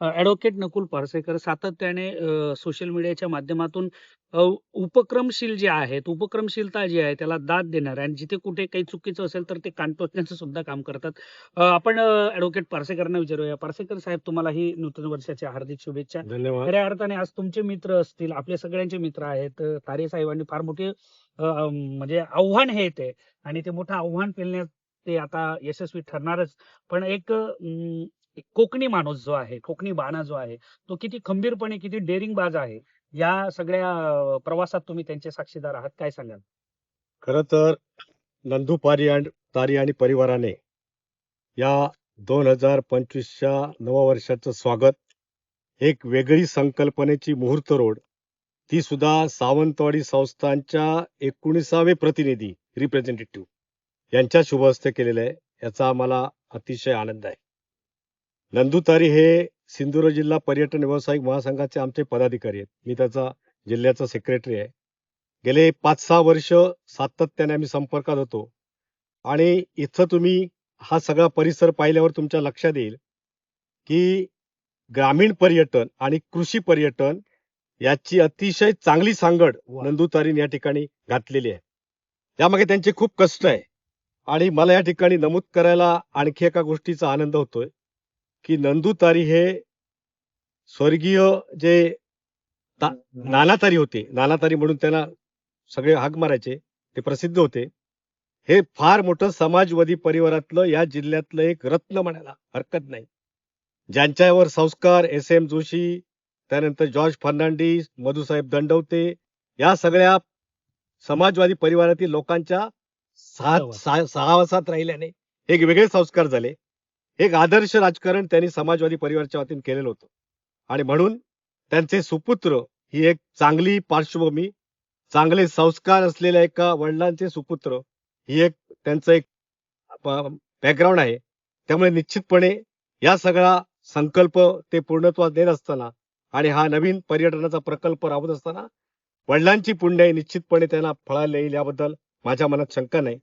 Advocate Nakul Parsekar सातत्याने social मीडियाच्या माध्यमातून उपक्रमशील जे आहेत, उपक्रमशीलता जी आहे त्याला दाद देणारे आणि जिथे कुठे काही चुकीचं असेल तर ते कान टोचण्याचं सुद्धा काम करतात. आपण ॲडव्होकेट पारसेकरांना विचारूया. पारसेकर साहेब तुम्हालाही नूतन वर्षाच्या हार्दिक शुभेच्छा. धन्यवाद. खऱ्या अर्थाने आज तुमचे मित्र असतील, आपले सगळ्यांचे मित्र आहेत. तारे साहेबांनी फार मोठे म्हणजे आव्हान हे ते आणि ते मोठं आव्हान पेलण्यात ते आता यशस्वी ठरणारच. पण एक कोकणी माणूस जो आहे, कोकणी बाणा जो आहे, तो किती खंबीरपणे, किती डेअरिंगबाज आहे. या सगळ्या प्रवासात तुम्ही त्यांचे साक्षीदार आहात. काय सांगाल? खर तर नंदू पारी तारी आणि परिवाराने या 2025च्या नववर्षाचं स्वागत एक वेगळी संकल्पनेची मुहूर्तरोड ती सुद्धा सावंतवाडी संस्थांच्या 19वे प्रतिनिधी रिप्रेझेंटेटिव्ह यांच्या शुभ हस्ते केलेलं आहे याचा आम्हाला अतिशय आनंद आहे. नंदू तारी हे सिंधुदुर्ग जिल्हा पर्यटन व्यावसायिक महासंघाचे आमचे पदाधिकारी आहेत. मी त्याचा जिल्ह्याचा सेक्रेटरी आहे. गेले 5-6 वर्ष सातत्याने आम्ही संपर्कात होतो आणि इथं तुम्ही हा सगळा परिसर पाहिल्यावर तुमच्या लक्षात येईल की ग्रामीण पर्यटन आणि कृषी पर्यटन याची अतिशय चांगली सांगड वाह! नंदू तारीने या ठिकाणी घातलेली आहे. त्यामागे त्यांचे खूप कष्ट आहे आणि मला या ठिकाणी नमूद करायला आणखी एका गोष्टीचा आनंद होतोय की नंदू तारी हे स्वर्गीय जे ता नाना तारी होते. नाना तारी म्हणून त्यांना सगळे हाक मारायचे. ते प्रसिद्ध होते. हे फार मोठं समाजवादी परिवारातलं या जिल्ह्यातलं एक रत्न म्हणायला हरकत नाही. ज्यांच्यावर संस्कार एस. एम. जोशी, त्यानंतर जॉर्ज फर्नांडिस, मधुसाहेब दंडवते या सगळ्या समाजवादी परिवारातील लोकांच्या साथ सहवास. सा सहवासात राहिल्याने एक वेगळे संस्कार झाले. एक आदर्श राजकारण त्यांनी समाजवादी परिवाराच्या वतीने केलेलं होतं आणि म्हणून त्यांचे सुपुत्र ही एक चांगली पार्श्वभूमी, चांगले संस्कार असलेल्या एका वडिलांचे सुपुत्र ही एक त्यांचं एक बॅकग्राऊंड आहे. त्यामुळे निश्चितपणे या सगळा संकल्प ते पूर्णत्वास देत असताना आणि हा नवीन पर्यटनाचा प्रकल्प राबवत असताना वडिलांची पुण्य आहे निश्चितपणे त्यांना फळायला येईल याबद्दल माझ्या मनात शंका नाही.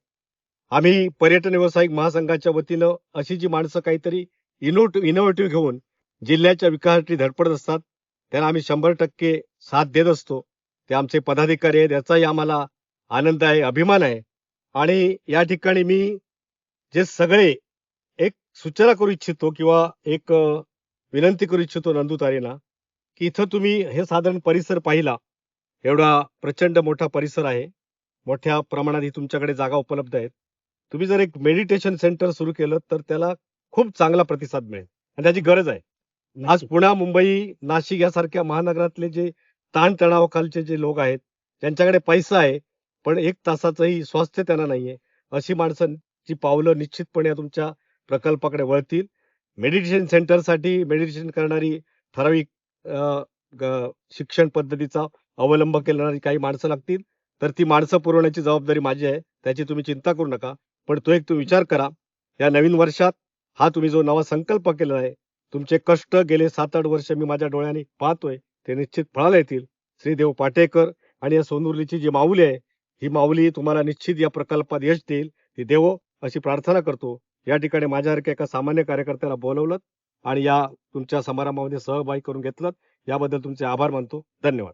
आम्ही पर्यटन व्यावसायिक महासंघाच्या वतीनं अशी जी माणसं काहीतरी इनोट इनोव्हेटिव्ह घेऊन जिल्ह्याच्या विकासासाठी धडपडत असतात, त्यांना आम्ही 100% साथ देत असतो. ते आमचे पदाधिकारी आहेत याचाही आम्हाला आनंद आहे, अभिमान आहे आणि या ठिकाणी मी जे सगळे एक सूचना करू इच्छितो किंवा एक विनंती करू इच्छितो नंदुतारेना की इथं तुम्ही हे साधारण परिसर पाहिला. एवढा प्रचंड मोठा परिसर आहे. मोठ्या प्रमाणात ही तुमच्याकडे जागा उपलब्ध आहेत. तुम्ही जर एक मेडिटेशन सेंटर सुरू केलं तर त्याला खूप चांगला प्रतिसाद मिळेल आणि त्याची गरज आहे. आज. पुणा, मुंबई, नाशिक यासारख्या महानगरातले जे ताणतणावाखालचे जे लोक आहेत, ज्यांच्याकडे पैसा आहे, पण 1 तासाचंही स्वास्थ्य त्यांना नाहीये. अशी माणसांची पावलं निश्चितपणे तुमच्या प्रकल्पाकडे वळतील. मेडिटेशन सेंटरसाठी मेडिटेशन करणारी ठराविक शिक्षण पद्धतीचा अवलंब करणारी काही माणसं लागतील. तर ती माणसं पुरवण्याची जबाबदारी माझी आहे. त्याची तुम्ही चिंता करू नका. पण तो एक तू विचार करा. या नवीन वर्षात हा तुम्ही जो नवा संकल्प केला आहे, तुमचे कष्ट गेले 7-8 वर्ष मी माझ्या डोळ्याने पाहतोय, ते निश्चित फळाला येतील. श्रीदेव पाटेकर आणि या सोनुर्लीची जी माऊली आहे, ही माऊली तुम्हाला निश्चित या प्रकल्पात यश देईल. ती देवो अशी प्रार्थना करतो. या ठिकाणी माझ्यासारख्या एका सामान्य कार्यकर्त्याला बोलावलंत आणि या तुमच्या समारंभामध्ये सहभागी करून घेतलंत. याबद्दल तुमचे आभार मानतो. धन्यवाद.